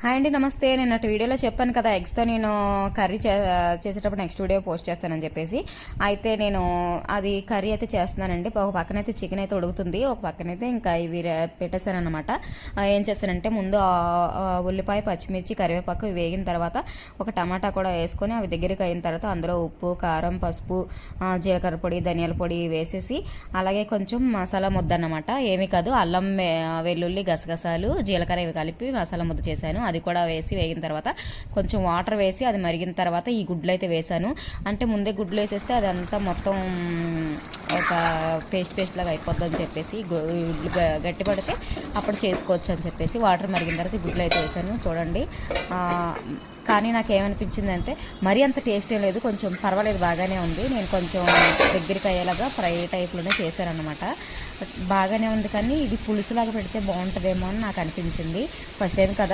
Hi అండి నమస్తే. నేను అటు వీడియోలో చెప్పాను కదా ఎగ్స్తో నేను కర్రీ చే చేసేటప్పుడు నెక్స్ట్ వీడియో పోస్ట్ చేస్తానని చెప్పేసి. అయితే నేను అది కర్రీ అయితే చేస్తున్నానండి. ఒక పక్కన అయితే చికెన్ అయితే ఉడుకుతుంది. ఒక పక్కన అయితే ఇంకా ఇవి పెట్టేస్తాను అనమాట ఏం చేస్తానంటే ముందు ఉల్లిపాయ పచ్చిమిర్చి కరివేపాకు ఇవి వేగిన తర్వాత ఒక టమాటా కూడా వేసుకొని అవి దగ్గరికి అయిన తర్వాత అందులో ఉప్పు కారం పసుపు జీలకర్ర పొడి ధనియాల పొడి వేసేసి అలాగే కొంచెం మసాలా ముద్ద అన్నమాట ఏమీ కాదు అల్లం వెల్లుల్లి గసగసాలు జీలకర్ర ఇవి కలిపి మసాలా ముద్ద చేశాను. అది కూడా వేసి వేగిన తర్వాత కొంచెం వాటర్ వేసి అది మరిగిన తర్వాత ఈ గుడ్లు అయితే వేసాను. అంటే ముందే గుడ్లు వేసేస్తే అదంతా మొత్తం ఒక పేస్ట్ పేస్ట్ లాగా అయిపోద్ది అని చెప్పేసి గుడ్లు గట్టిపడితే గట్టి పడితే అప్పుడు చేసుకోవచ్చు అని చెప్పేసి వాటర్ మరిగిన తర్వాత ఈ గుడ్లు అయితే వేసాను. చూడండి. కానీ నాకు ఏమనిపించిందంటే మరీ అంత టేస్ట్ ఏం లేదు. కొంచెం పర్వాలేదు బాగానే ఉంది. నేను కొంచెం దగ్గరికి అయ్యేలాగా ఫ్రై టైప్లోనే చేశాను బాగానే ఉంది కానీ ఇది పులుసులాగా పెడితే బాగుంటుందేమో అని నాకు అనిపించింది. ఫస్ట్ టైం కదా.